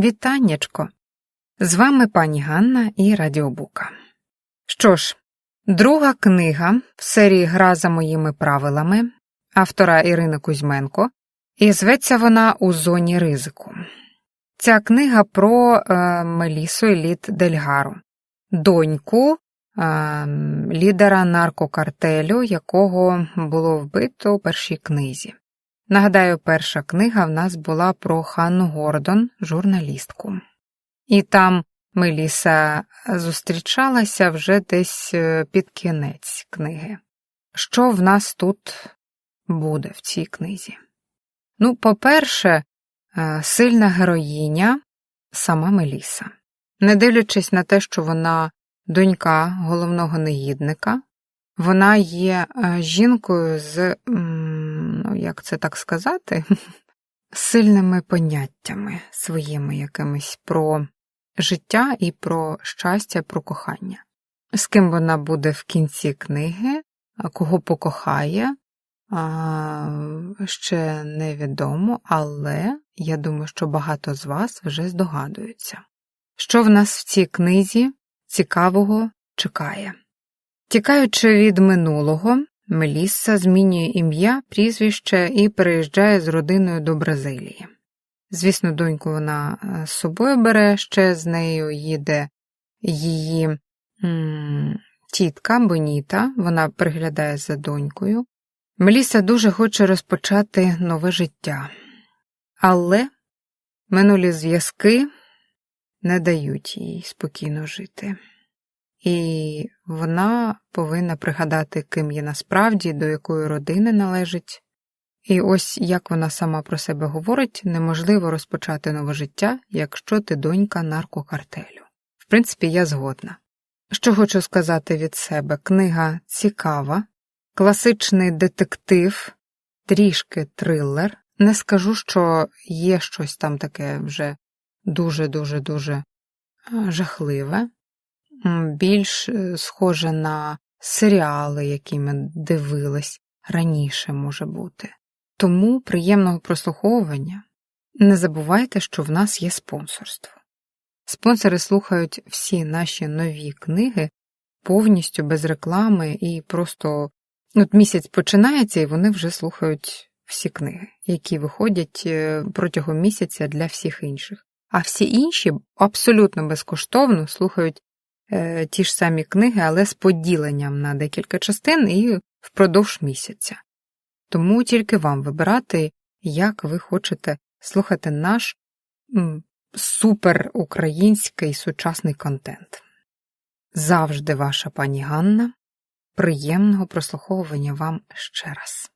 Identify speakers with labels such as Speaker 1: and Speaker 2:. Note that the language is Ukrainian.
Speaker 1: Вітаннячко! З вами пані Ганна і Радіобука. Що ж, друга книга в серії Гра за моїми правилами автора Ірини Кузьменко, і зветься вона у зоні ризику. Ця книга про е, Мелісу Еліт Дельгару, доньку е, лідера наркокартелю, якого було вбито у першій книзі. Нагадаю, перша книга в нас була про Ханну Гордон, журналістку. І там Меліса зустрічалася вже десь е, під кінець книги. Що в нас тут буде в цій книзі? Ну, по-перше, е, сильна героїня сама Меліса. Не дивлячись на те, що вона донька головного негідника, вона є е, жінкою з, як це так сказати, сильними поняттями своїми якимись про життя і про щастя, про кохання. З ким вона буде в кінці книги, кого покохає, ще невідомо, але я думаю, що багато з вас вже здогадуються. Що в нас в цій книзі цікавого чекає? Тікаючи від минулого, Мелісса змінює ім'я, прізвище і переїжджає з родиною до Бразилії. Звісно, доньку вона е, з собою бере, ще з нею їде її м тітка Боніта, вона приглядає за донькою. Меліса дуже хоче розпочати нове життя, але минулі зв'язки не дають їй спокійно жити. І вона повинна пригадати, ким є насправді, до якої родини належить. І ось як вона сама про себе говорить, неможливо розпочати нове життя, якщо ти донька наркокартелю. В принципі, я згодна. Що хочу сказати від себе, книга цікава, класичний детектив, трішки трилер. Не скажу, що є щось там таке вже дуже-дуже дуже жахливе, більш е, схоже на серіали, які ми дивились раніше може бути. Тому приємного прослуховування не забувайте, що в нас є спонсорство. Спонсори слухають всі наші нові книги повністю без реклами і просто от місяць починається, і вони вже слухають всі книги, які виходять е, протягом місяця для всіх інших. А всі інші абсолютно безкоштовно слухають ті ж самі книги, але з поділенням на декілька частин і впродовж місяця. Тому тільки вам вибирати, як ви хочете слухати наш м, супер український сучасний контент. Завжди ваша пані Ганна. Приємного прослуховування вам ще раз.